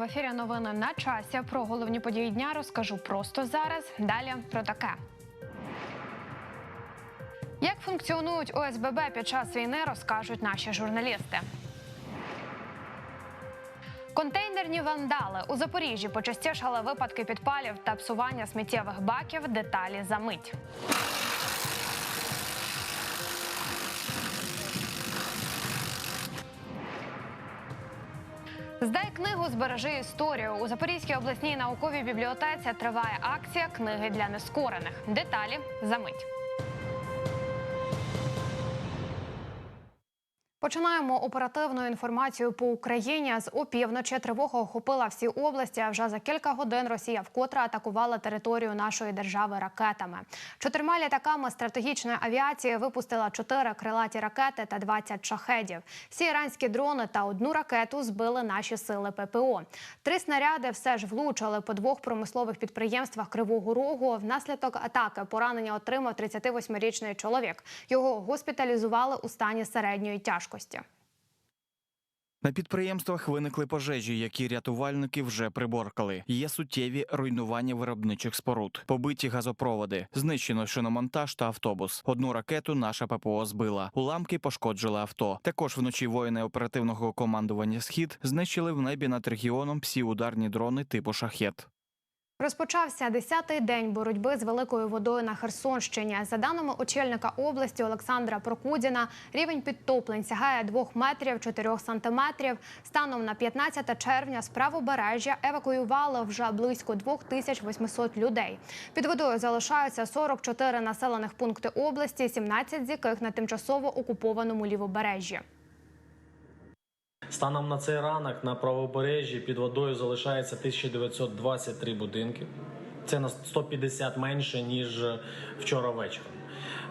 в ефірі новини на часі. Про головні події дня розкажу просто зараз. Далі про таке. Як функціонують ОСББ під час війни, розкажуть наші журналісти. Контейнерні вандали у Запоріжжі почастішали випадки підпалів та псування сміттєвих баків. Деталі за мить. Здай книгу, збережи історію. У Запорізькій обласній науковій бібліотеці триває акція книги для нескорених. Деталі за мить. Починаємо оперативну інформацію по Україні. З опівночі тривога охопила всі області. Вже за кілька годин Росія вкотре атакувала територію нашої держави ракетами. Чотирма літаками стратегічної авіації випустила чотири крилаті ракети та 20 шахедів. Всі іранські дрони та одну ракету збили наші сили ППО. Три снаряди все ж влучили по двох промислових підприємствах Кривого Рогу. Внаслідок атаки поранення отримав 38-річний чоловік. Його госпіталізували у стані середньої тяжкості. На підприємствах виникли пожежі, які рятувальники вже приборкали. Є суттєві руйнування виробничих споруд, побиті газопроводи, знищено шиномонтаж та автобус. Одну ракету наша ППО збила. Уламки пошкоджили авто. Також вночі воїни оперативного командування Схід знищили в небі над регіоном всі ударні дрони типу шахет. Розпочався 10-й день боротьби з великою водою на Херсонщині. За даними очільника області Олександра Прокудіна, рівень підтоплень сягає 2 метрів 4 сантиметрів. Станом на 15 червня з правобережжя евакуювали вже близько 2800 людей. Під водою залишаються 44 населених пункти області, 17 з яких на тимчасово окупованому лівобережжі. Станом на цей ранок на правобережжі під водою залишається 1923 будинки. Це на 150 менше ніж вчора вечором.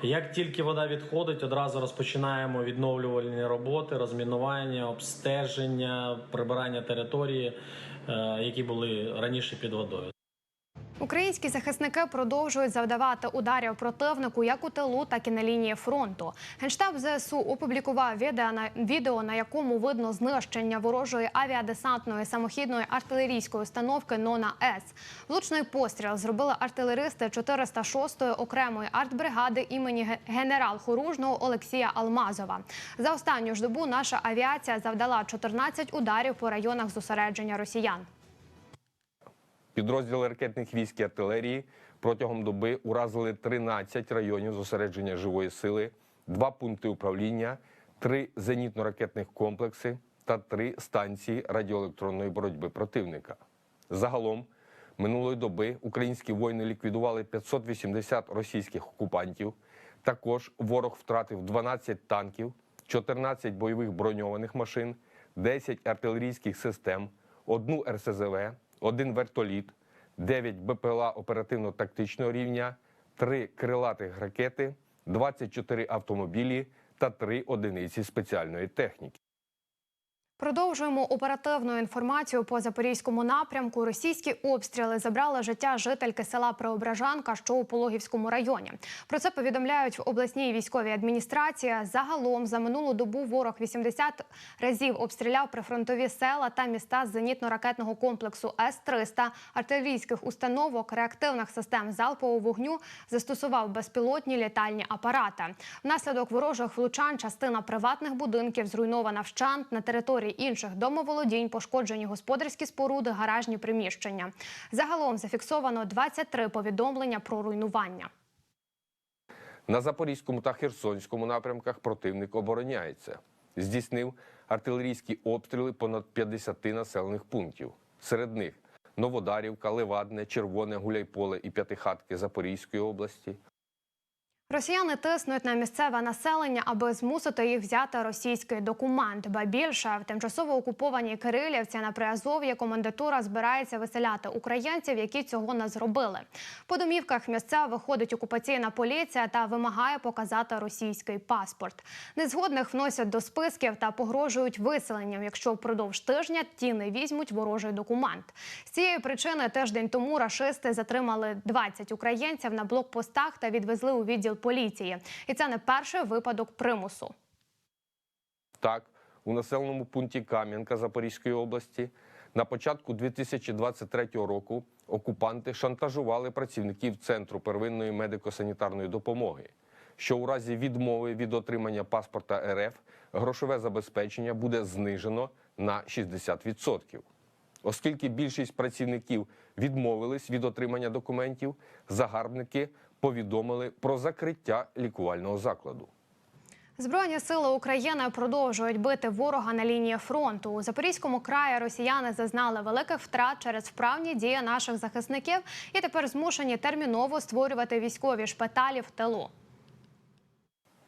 Як тільки вода відходить, одразу розпочинаємо відновлювальні роботи, розмінування, обстеження, прибирання території, е, які були раніше під водою. Українські захисники продовжують завдавати ударів противнику як у тилу, так і на лінії фронту. Генштаб ЗСУ опублікував відео на якому видно знищення ворожої авіадесантної самохідної артилерійської установки Нона С. Влучний постріл зробили артилеристи 406-ї окремої артбригади імені генерал-хоружного Олексія Алмазова. За останню ж добу наша авіація завдала 14 ударів по районах зосередження росіян. Підрозділи ракетних військ і артилерії протягом доби уразили 13 районів зосередження живої сили, два пункти управління, три зенітно-ракетних комплекси та три станції радіоелектронної боротьби противника. Загалом минулої доби українські воїни ліквідували 580 російських окупантів. Також ворог втратив 12 танків, 14 бойових броньованих машин, 10 артилерійських систем, одну РСЗВ, один вертоліт, 9 БПЛА оперативно-тактичного рівня, 3 крилатих ракети, 24 автомобілі та 3 одиниці спеціальної техніки. Продовжуємо оперативну інформацію по запорізькому напрямку. Російські обстріли забрали життя жительки села Преображанка, що у Пологівському районі. Про це повідомляють в обласній військовій адміністрації. Загалом за минулу добу ворог 80 разів обстріляв прифронтові села та міста з зенітно-ракетного комплексу С-300, артилерійських установок, реактивних систем залпового вогню, застосував безпілотні літальні апарати. Внаслідок ворожих влучань частина приватних будинків зруйнована вщент на території інших домоволодінь, пошкоджені господарські споруди, гаражні приміщення. Загалом зафіксовано 23 повідомлення про руйнування. На Запорізькому та Херсонському напрямках противник обороняється. Здійснив артилерійські обстріли понад 50 населених пунктів. Серед них Новодарівка, Левадне, Червоне, Гуляйполе і П'ятихатки Запорізької області, Росіяни тиснуть на місцеве населення, аби змусити їх взяти російський документ. Ба більше в тимчасово окупованій Кирилівці на Приазов'ї комендатура збирається виселяти українців, які цього не зробили. По домівках місцевих ходить окупаційна поліція та вимагає показати російський паспорт. Незгодних вносять до списків та погрожують виселенням, якщо впродовж тижня ті не візьмуть ворожий документ. З цієї причини тиждень тому рашисти затримали 20 українців на блокпостах та відвезли у відділ поліції. І це не перший випадок примусу. Так, у населеному пункті Кам'янка Запорізької області На початку 2023 року окупанти шантажували працівників Центру первинної медико-санітарної допомоги, що у разі відмови від отримання паспорта РФ грошове забезпечення буде знижено на 60%. Оскільки більшість працівників відмовились від отримання документів, загарбники повідомили про закриття лікувального закладу. Збройні сили України продовжують бити ворога на лінії фронту. У Запорізькому краї росіяни зазнали великих втрат через вправні дії наших захисників і тепер змушені терміново створювати військові шпиталі в тилу.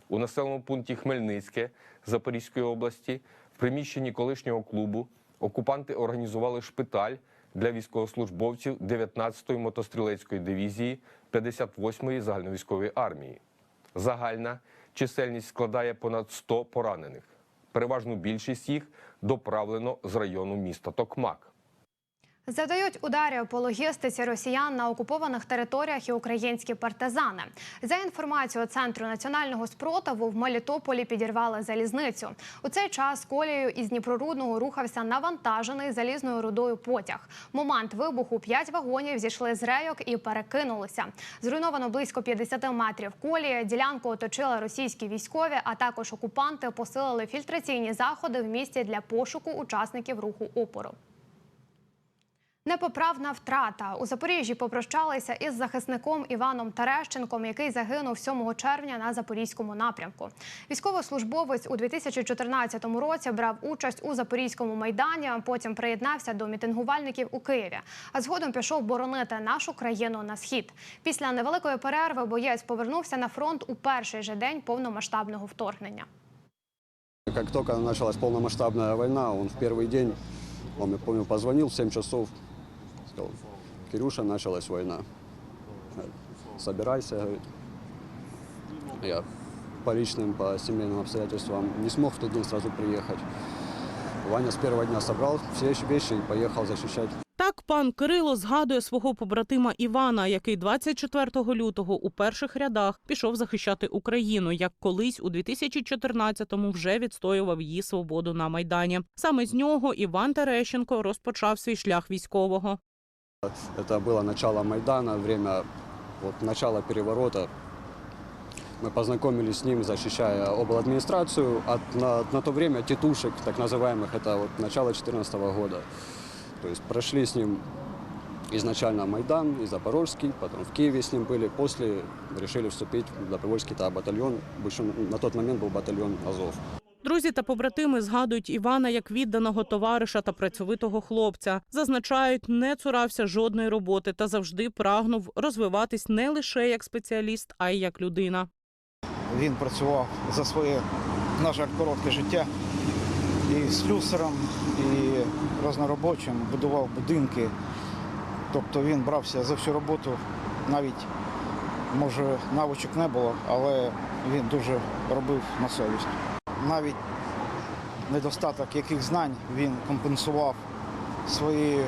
У населеному пункті Хмельницьке Запорізької області в приміщенні колишнього клубу окупанти організували шпиталь для військовослужбовців 19-ї мотострілецької дивізії 58-ї загальновійськової армії. Загальна чисельність складає понад 100 поранених. Переважну більшість їх доправлено з району міста Токмак. Завдають ударів по логістиці росіян на окупованих територіях і українські партизани. За інформацією центру національного спротиву в Мелітополі підірвали залізницю. У цей час колією із Дніпрорудного рухався навантажений залізною рудою потяг. Момент вибуху п'ять вагонів зійшли з рейок і перекинулися. Зруйновано близько 50 метрів колії. Ділянку оточили російські військові, а також окупанти посилили фільтраційні заходи в місті для пошуку учасників руху опору. Непоправна втрата у Запоріжжі попрощалися із захисником Іваном Терещенком, який загинув 7 червня на запорізькому напрямку. Військовослужбовець у 2014 році брав участь у запорізькому майдані. Потім приєднався до мітингувальників у Києві. А згодом пішов боронити нашу країну на схід. Після невеликої перерви боєць повернувся на фронт у перший же день повномасштабного вторгнення. Как только началась полномасштабная война, он в первый день, он, я помню, позвонил в 7 часов, сказал, Кирюша, началась война. Говорит, Собирайся, говорит. Я по личным, по семейным обстоятельствам не смог в тот день сразу приехать. Ваня с первого дня собрал все вещи и поехал защищать Так пан Кирило згадує свого побратима Івана, який 24 лютого у перших рядах пішов захищати Україну, як колись у 2014-му вже відстоював її свободу на майдані. Саме з нього Іван Терещенко розпочав свій шлях військового. Это было начало Майдана, время вот, начала переворота. Мы познакомились с ним, защищая обладминистрацию. От, на, на то время тетушек, так называемых, это вот начало 2014 года. То есть прошли с ним изначально Майдан и Запорожский, потом в Киеве с ним были. После решили вступить в Добровольский та батальон. На тот момент был батальон Азов. Друзі та побратими згадують Івана як відданого товариша та працьовитого хлопця. Зазначають, не цурався жодної роботи та завжди прагнув розвиватись не лише як спеціаліст, а й як людина. Він працював за своє, на жаль, коротке життя і слюсарем, і розноробочим, будував будинки. Тобто він брався за всю роботу, навіть, може, навичок не було, але він дуже робив на совість. Навіть недостаток яких знань він компенсував своєю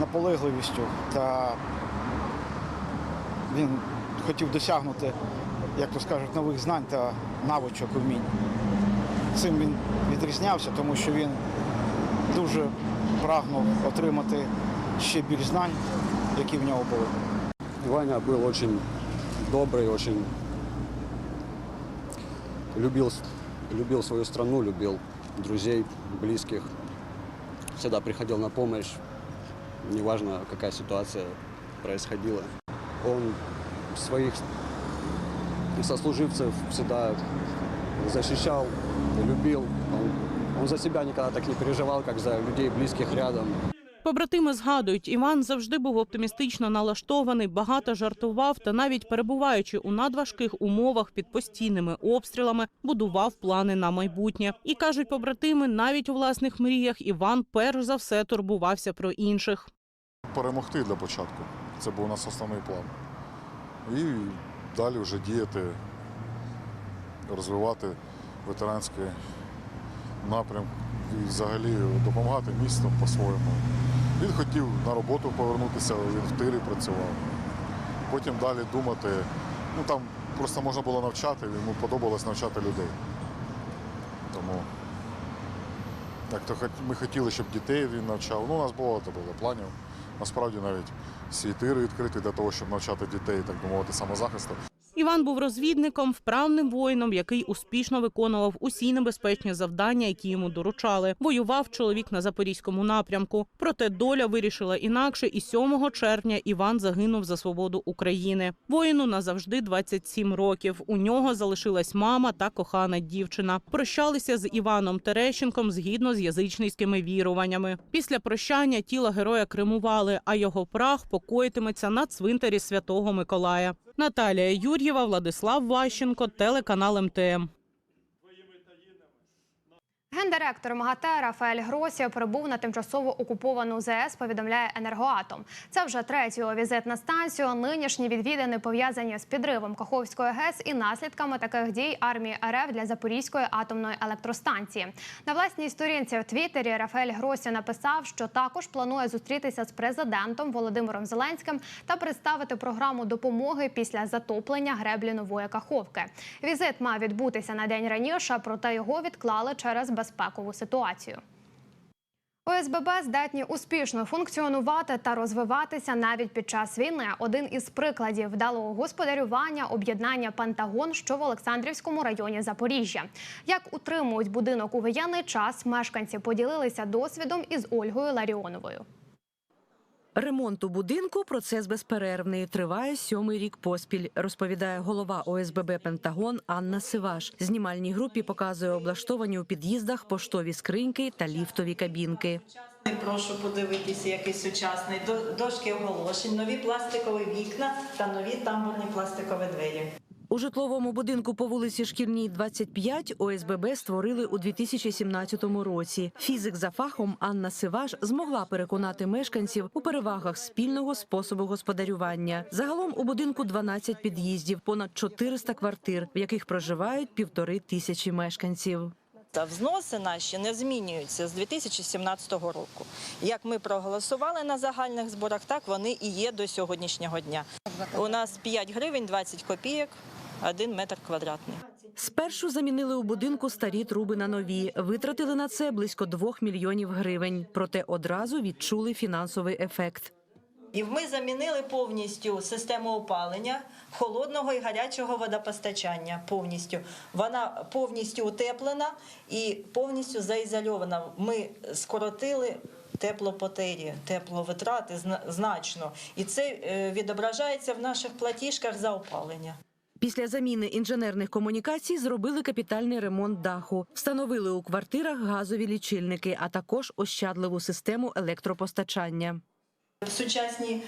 наполегливістю та він хотів досягнути як то скажуть, нових знань та навичок і вмінь. Цим він відрізнявся, тому що він дуже прагнув отримати ще більш знань, які в нього були. Ваня был очень добрый, очень любил, любил свою страну, любил друзей, близких. Всегда приходил на помощь, неважно, какая ситуация происходила. Он своих сослуживцев всегда защищал, любил. Он, он за себя никогда так не переживал, как за людей, близких рядом. Побратими згадують, Іван завжди був оптимістично налаштований, багато жартував та навіть перебуваючи у надважких умовах під постійними обстрілами, будував плани на майбутнє. І кажуть побратими, навіть у власних мріях Іван перш за все турбувався про інших. перемогти для початку. Це був у нас основний план. І далі вже діяти, розвивати ветеранський напрям і взагалі допомагати місту по-своєму. Він хотів на роботу повернутися, він в тирі працював. Потім далі думати. Ну там просто можна було навчати, йому подобалось навчати людей. Тому Так то ми хотіли, щоб дітей він навчав. Ну, у нас багато було планів. Насправді навіть всі тири відкриті для того, щоб навчати дітей, так би мовити, самозахисту. Іван був розвідником, вправним воїном, який успішно виконував усі небезпечні завдання, які йому доручали. Воював чоловік на запорізькому напрямку. Проте доля вирішила інакше, і 7 червня Іван загинув за свободу України. Воїну назавжди 27 років. У нього залишилась мама та кохана дівчина. Прощалися з Іваном Терещенком згідно з язичницькими віруваннями. Після прощання тіло героя кремували, а його прах покоїтиметься на цвинтарі Святого Миколая. Наталія Юр'єва, Владислав Ващенко, телеканал МТМ. Гендиректор МАГАТЕ Рафаель Гросія прибув на тимчасово окуповану ЗС, повідомляє енергоатом. Це вже третій візит на станцію. Нинішні відвідини пов'язані з підривом Каховської ГЕС і наслідками таких дій армії РФ для Запорізької атомної електростанції. На власній сторінці в Твіттері Рафаель Гросія написав, що також планує зустрітися з президентом Володимиром Зеленським та представити програму допомоги після затоплення греблі нової Каховки. Візит мав відбутися на день раніше, проте його відклали через безпекову ситуацію. ОСББ здатні успішно функціонувати та розвиватися навіть під час війни. Один із прикладів вдалого господарювання об'єднання Пентагон, що в Олександрівському районі Запоріжжя. Як утримують будинок у воєнний час, мешканці поділилися досвідом із Ольгою Ларіоновою. Ремонт у будинку процес безперервний. Триває сьомий рік поспіль, розповідає голова ОСББ Пентагон Анна Сиваш. Знімальній групі показує облаштовані у під'їздах поштові скриньки та ліфтові кабінки. Прошу подивитися, який сучасний До- дошки оголошень, нові пластикові вікна та нові тамбурні пластикові двері. У житловому будинку по вулиці Шкільній, 25 ОСББ створили у 2017 році. Фізик за фахом Анна Сиваш змогла переконати мешканців у перевагах спільного способу господарювання. Загалом у будинку 12 під'їздів, понад 400 квартир, в яких проживають півтори тисячі мешканців. Та взноси наші не змінюються з 2017 року. Як ми проголосували на загальних зборах, так вони і є до сьогоднішнього дня. У нас 5 гривень 20 копійок, 1 метр квадратний. Спершу замінили у будинку старі труби на нові, витратили на це близько 2 мільйонів гривень. Проте одразу відчули фінансовий ефект. І ми замінили повністю систему опалення холодного і гарячого водопостачання. Повністю вона повністю утеплена і повністю заізольована. Ми скоротили теплопотері, тепловитрати зна- значно, і це е, відображається в наших платіжках за опалення. Після заміни інженерних комунікацій зробили капітальний ремонт даху, встановили у квартирах газові лічильники, а також ощадливу систему електропостачання. Сучасні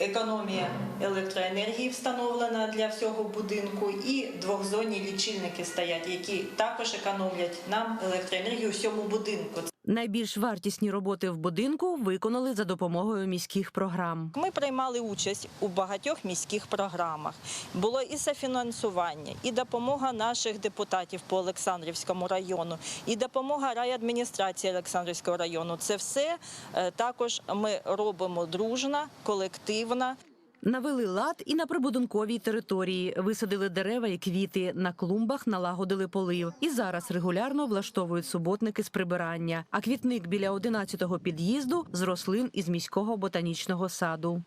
економія електроенергії встановлена для всього будинку, і двохзонні лічильники стоять, які також економлять нам електроенергію у всьому будинку. Найбільш вартісні роботи в будинку виконали за допомогою міських програм. Ми приймали участь у багатьох міських програмах. Було і софінансування, і допомога наших депутатів по Олександрівському району, і допомога райадміністрації Олександрівського району. Це все е, також ми робимо дружно, колективно. Навели лад і на прибудинковій території, висадили дерева і квіти. На клумбах налагодили полив. І зараз регулярно влаштовують суботники з прибирання. А квітник біля 11-го під'їзду з рослин із міського ботанічного саду.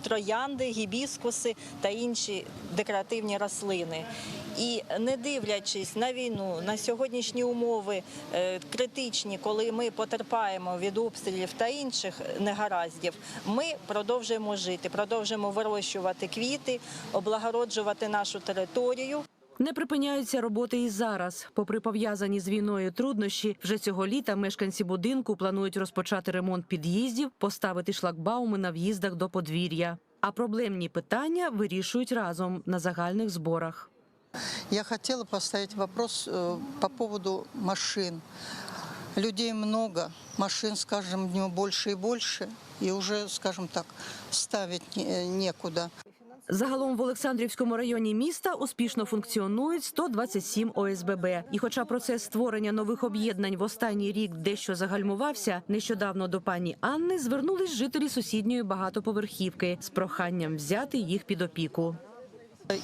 Троянди, гібіскуси та інші декоративні рослини. І не дивлячись на війну, на сьогоднішні умови е, критичні, коли ми потерпаємо від обстрілів та інших негараздів, ми продовжуємо жити, продовжуємо вирощувати квіти, облагороджувати нашу територію. Не припиняються роботи і зараз. Попри пов'язані з війною труднощі, вже цього літа мешканці будинку планують розпочати ремонт під'їздів, поставити шлагбауми на в'їздах до подвір'я. А проблемні питання вирішують разом на загальних зборах. Я хотела поставить вопрос э, по поводу машин. Людей много, машин с каждым днем больше и больше, и уже, скажем так, ставить не- некуда. Загалом в Олександрівському районі міста успішно функціонують 127 ОСББ. І хоча процес створення нових об'єднань в останній рік дещо загальмувався, нещодавно до пані Анни звернулись жителі сусідньої багатоповерхівки з проханням взяти їх під опіку.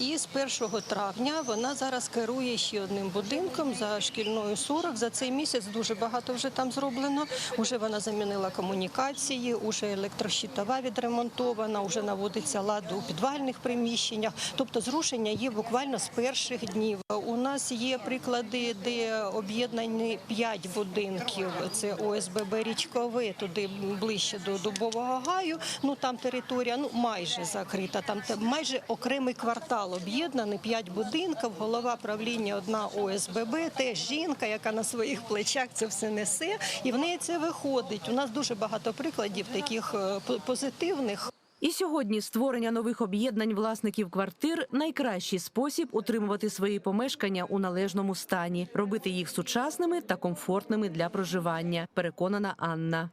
І з 1 травня вона зараз керує ще одним будинком за шкільною 40. За цей місяць дуже багато вже там зроблено. Уже вона замінила комунікації, уже електрощитова відремонтована, уже наводиться лад у підвальних приміщеннях. Тобто зрушення є буквально з перших днів. У нас є приклади, де об'єднані 5 будинків. Це ОСББ річкове, туди ближче до Дубового гаю. Ну там територія ну майже закрита. Там майже окремий квартал об'єднаний, 5 будинків. Голова правління одна ОСББ, теж жінка, яка на своїх плечах це все несе, і в неї це виходить. У нас дуже багато прикладів таких е, позитивних. І сьогодні створення нових об'єднань власників квартир найкращий спосіб утримувати свої помешкання у належному стані, робити їх сучасними та комфортними для проживання. Переконана Анна.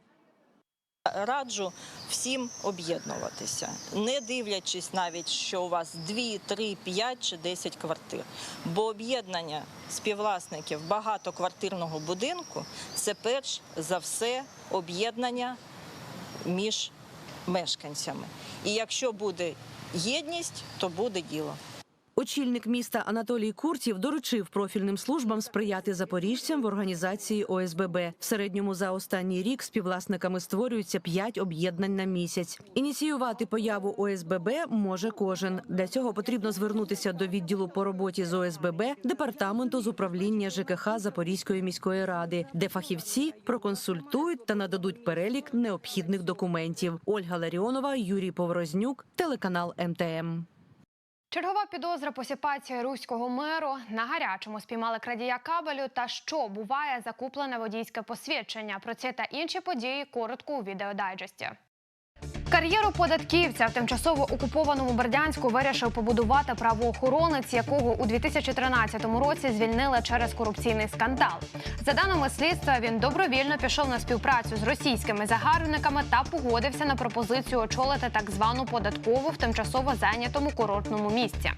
Раджу всім об'єднуватися, не дивлячись навіть, що у вас 2, 3, 5 чи 10 квартир. Бо об'єднання співвласників багатоквартирного будинку це перш за все об'єднання між мешканцями. І якщо буде єдність, то буде діло. Очільник міста Анатолій Куртів доручив профільним службам сприяти запоріжцям в організації ОСББ. В середньому за останній рік співвласниками створюється 5 об'єднань на місяць. Ініціювати появу ОСББ може кожен. Для цього потрібно звернутися до відділу по роботі з ОСББ департаменту з управління ЖКХ Запорізької міської ради, де фахівці проконсультують та нададуть перелік необхідних документів. Ольга Ларіонова, Юрій Поворознюк, телеканал МТМ. Чергова підозра посіпація руського миру на гарячому спіймали крадія кабелю. Та що буває закуплене водійське посвідчення? Про це та інші події коротко у відеодайджесті. Кар'єру податківця в тимчасово окупованому Бердянську вирішив побудувати правоохоронець, якого у 2013 році звільнили через корупційний скандал. За даними слідства, він добровільно пішов на співпрацю з російськими загарбниками та погодився на пропозицію очолити так звану податкову в тимчасово зайнятому курортному місці.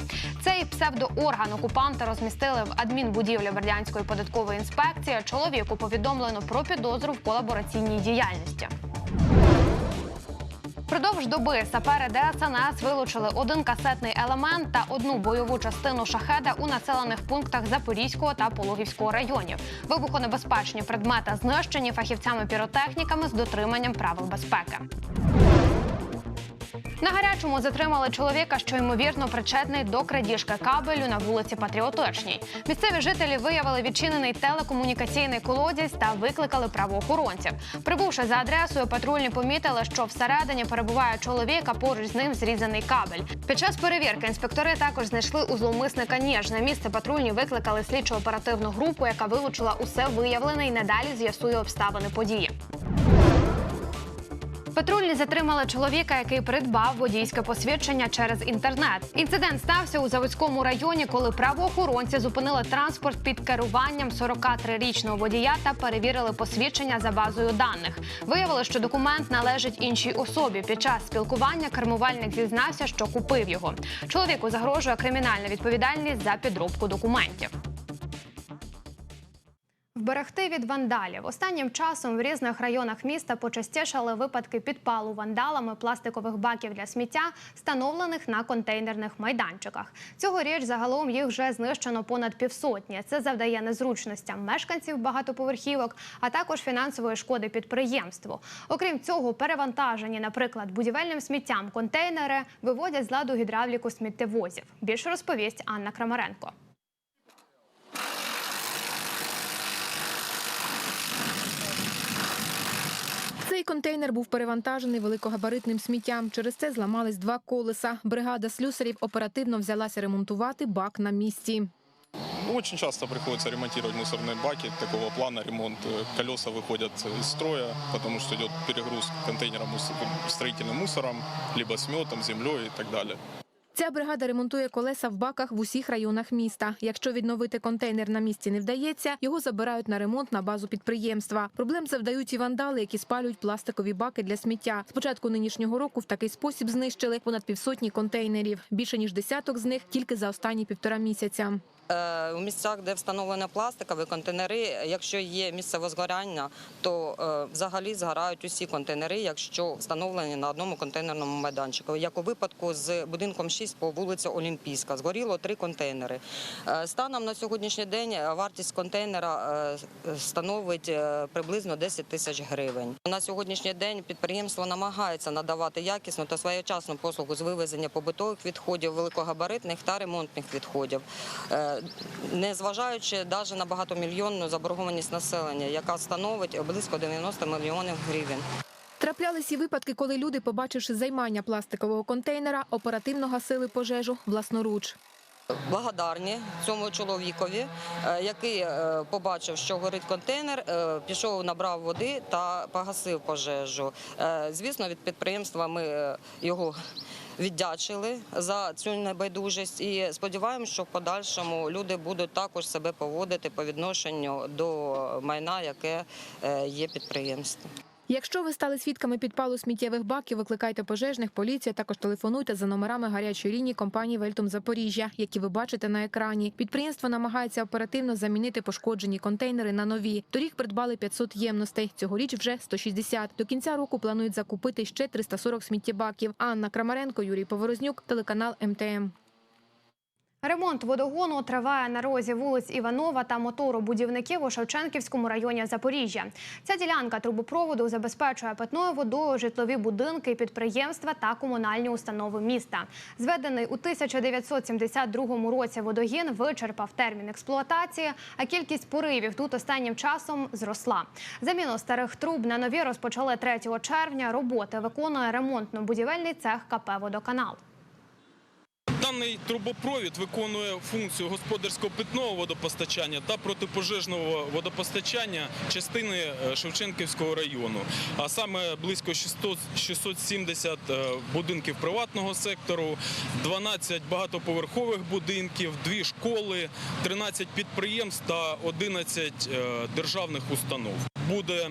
Цей псевдоорган окупанти розмістили в адмінбудівлі Бердянської податкової інспекції. Чоловіку повідомлено про підозру в колабораційній діяльності. Продовж доби сапери ДСНС вилучили один касетний елемент та одну бойову частину шахеда у населених пунктах Запорізького та Пологівського районів. Вибухонебезпечні предмети знищені фахівцями-піротехніками з дотриманням правил безпеки. На гарячому затримали чоловіка, що ймовірно причетний до крадіжки кабелю на вулиці Патріотичній. Місцеві жителі виявили відчинений телекомунікаційний колодязь та викликали правоохоронців. Прибувши за адресою, патрульні помітили, що всередині перебуває чоловік, поруч з ним зрізаний кабель. Під час перевірки інспектори також знайшли у зловмисника ніж. На місце патрульні викликали слідчо-оперативну групу, яка вилучила усе виявлене і надалі з'ясує обставини події. Патрульні затримали чоловіка, який придбав водійське посвідчення через інтернет. Інцидент стався у заводському районі, коли правоохоронці зупинили транспорт під керуванням 43-річного водія та перевірили посвідчення за базою даних. Виявили, що документ належить іншій особі. Під час спілкування кермувальник зізнався, що купив його. Чоловіку загрожує кримінальна відповідальність за підробку документів. Вберегти від вандалів останнім часом в різних районах міста почастішали випадки підпалу вандалами пластикових баків для сміття, встановлених на контейнерних майданчиках. Цьогоріч загалом їх вже знищено понад півсотні. Це завдає незручностям мешканців багатоповерхівок, а також фінансової шкоди підприємству. Окрім цього, перевантажені, наприклад, будівельним сміттям контейнери виводять з ладу гідравліку сміттєвозів. Більше розповість Анна Крамаренко. контейнер був перевантажений великогабаритним сміттям. Через це зламались два колеса. Бригада слюсарів оперативно взялася ремонтувати бак на місці. Ну, Очень часто приходится ремонтировать мусорные баки такого плана ремонт. Э, Колеса выходят из строя, потому что идет перегруз контейнера мус- строительным мусором, либо сметом, землей и так далее. Ця бригада ремонтує колеса в баках в усіх районах міста. Якщо відновити контейнер на місці не вдається, його забирають на ремонт на базу підприємства. Проблем завдають і вандали, які спалюють пластикові баки для сміття. З початку нинішнього року в такий спосіб знищили понад півсотні контейнерів. Більше ніж десяток з них тільки за останні півтора місяця. Е, У місцях, де встановлено пластикові контейнери, якщо є місцеве згоряння, то е, взагалі згорають усі контейнери, якщо встановлені на одному контейнерному майданчику. Як у випадку з будинком 6 по вулиці Олімпійська, згоріло три контейнери. Е, Станом на сьогоднішній день вартість контейнера е, становить е, приблизно 10 тисяч гривень. На сьогоднішній день підприємство намагається надавати якісну та своєчасну послугу з вивезення побутових відходів, великогабаритних та ремонтних відходів, Е, незважаючи навіть на багатомільйонну заборгованість населення, яка становить близько 90 мільйонів гривень. Траплялись і випадки, коли люди, побачивши займання пластикового контейнера, оперативно гасили пожежу власноруч. Благодарні цьому чоловікові, е, який е, побачив, що горить контейнер, е, пішов, набрав води та погасив пожежу. Звісно, від підприємства ми його віддячили за цю небайдужість і сподіваємося, що в подальшому люди будуть також себе поводити по відношенню до майна, яке е, є підприємством. Якщо ви стали свідками підпалу сміттєвих баків, викликайте пожежних, поліцію, також телефонуйте за номерами гарячої лінії компанії Вельтум Запоріжжя, які ви бачите на екрані. Підприємство намагається оперативно замінити пошкоджені контейнери на нові. Торік придбали 500 ємностей. Цьогоріч вже 160. До кінця року планують закупити ще 340 сміттєбаків. Анна Крамаренко, Юрій Поворознюк, телеканал МТМ. Ремонт водогону триває на розі вулиць Іванова та моторобудівників у Шевченківському районі Запоріжжя. Ця ділянка трубопроводу забезпечує питною водою житлові будинки, підприємства та комунальні установи міста. Зведений у 1972 році водогін вичерпав термін експлуатації, а кількість поривів тут останнім часом зросла. Заміну старих труб на нові розпочали 3 червня. Роботи виконує ремонтно-будівельний цех КП «Водоканал». Даний трубопровід виконує функцію господарського питного водопостачання та протипожежного водопостачання частини е, Шевченківського району, а саме близько 600 670 е, будинків приватного сектору, 12 багатоповерхових будинків, 2 школи, 13 підприємств та 11 е, державних установ. Буде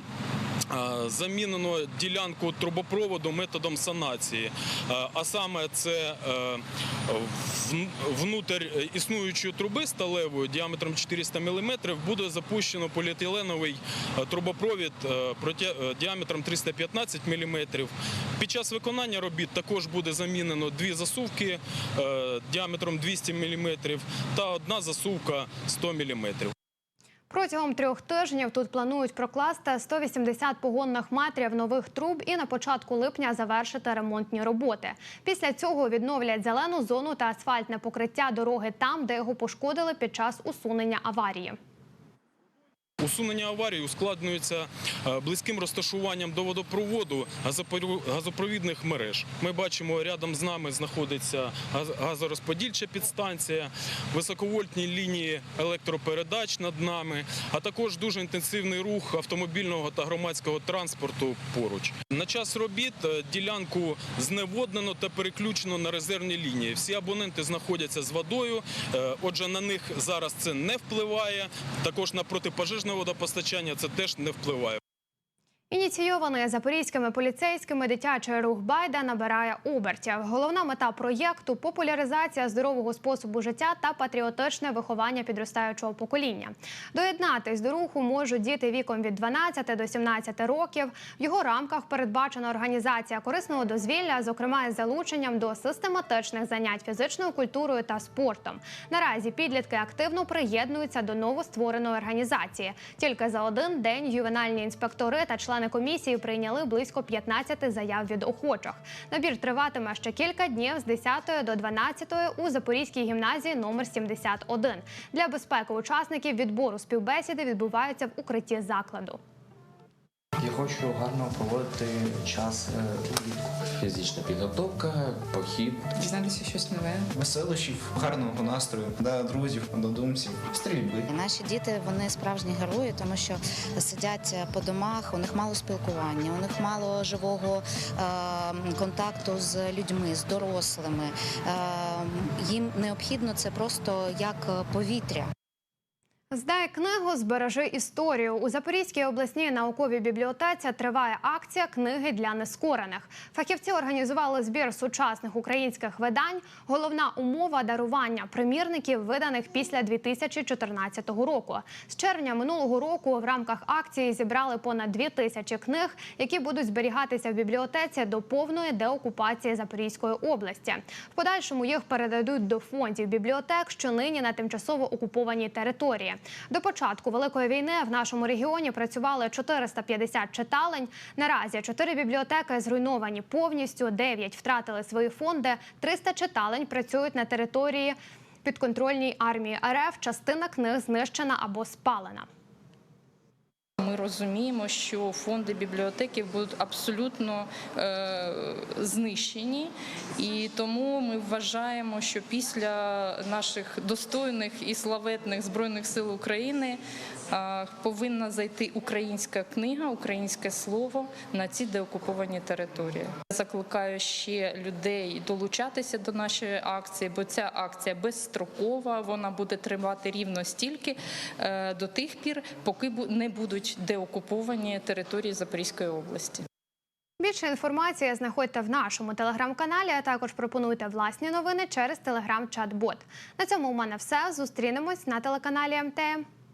Замінено ділянку трубопроводу методом санації, а саме це е, внутрь існуючої труби сталевої діаметром 400 мм буде запущено поліетиленовий е, трубопровід е, діаметром 315 мм. Під час виконання робіт також буде замінено дві засувки діаметром 200 мм та одна засувка 100 мм. Протягом трьох тижнів тут планують прокласти 180 погонних метрів нових труб і на початку липня завершити ремонтні роботи. Після цього відновлять зелену зону та асфальтне покриття дороги там, де його пошкодили під час усунення аварії. Усунення аварії ускладнюється е, близьким розташуванням до водопроводу газопровідних мереж. Ми бачимо, рядом з нами знаходиться газорозподільча підстанція, високовольтні лінії електропередач над нами, а також дуже інтенсивний рух автомобільного та громадського транспорту поруч. На час робіт е, ділянку зневоднено та переключено на резервні лінії. Всі абоненти знаходяться з водою, е, отже, на них зараз це не впливає. Також на протипожежне водопостачання це теж не впливає. Ініційований запорізькими поліцейськими дитячий рух Байда набирає обертів. Головна мета проєкту популяризація здорового способу життя та патріотичне виховання підростаючого покоління. Доєднатись до руху можуть діти віком від 12 до 17 років. В його рамках передбачена організація корисного дозвілля, зокрема із залученням до систематичних занять фізичною культурою та спортом. Наразі підлітки активно приєднуються до новоствореної організації. Тільки за один день ювенальні інспектори та члени комісії прийняли близько 15 заяв від охочих. Набір триватиме ще кілька днів з 10 до 12 у Запорізькій гімназії номер 71. Для безпеки учасників відбору співбесіди відбуваються в укритті закладу. Я хочу гарно проводити час е, влітку. Фізична підготовка, похід. Дізнатися щось нове. Веселощів, гарного настрою, да, друзів, однодумців, стрільби. Наші діти вони справжні герої, тому що сидять по домах, у них мало спілкування, у них мало живого е, контакту з людьми, з дорослими. Е, їм необхідно це просто як повітря. Здай книгу, збережи історію. У Запорізькій обласній науковій бібліотеці триває акція книги для нескорених. Фахівці організували збір сучасних українських видань. Головна умова дарування примірників, виданих після 2014 року. З червня минулого року в рамках акції зібрали понад дві тисячі книг, які будуть зберігатися в бібліотеці до повної деокупації Запорізької області. В подальшому їх передадуть до фондів бібліотек, що нині на тимчасово окупованій території. До початку великої війни в нашому регіоні працювали 450 читалень. Наразі чотири бібліотеки зруйновані повністю, 9 втратили свої фонди. 300 читалень працюють на території підконтрольній армії РФ. Частина книг знищена або спалена. Ми розуміємо, що фонди бібліотеки будуть абсолютно е, знищені, і тому ми вважаємо, що після наших достойних і славетних збройних сил України повинна зайти українська книга, українське слово на ці деокуповані території. Закликаю ще людей долучатися до нашої акції, бо ця акція безстрокова. Вона буде тривати рівно стільки е, до тих пір, поки не будуть деокуповані території Запорізької області. Більше інформації знаходьте в нашому телеграм-каналі, а також пропонуйте власні новини через телеграм-чат-бот. На цьому у мене все. Зустрінемось на телеканалі МТМ.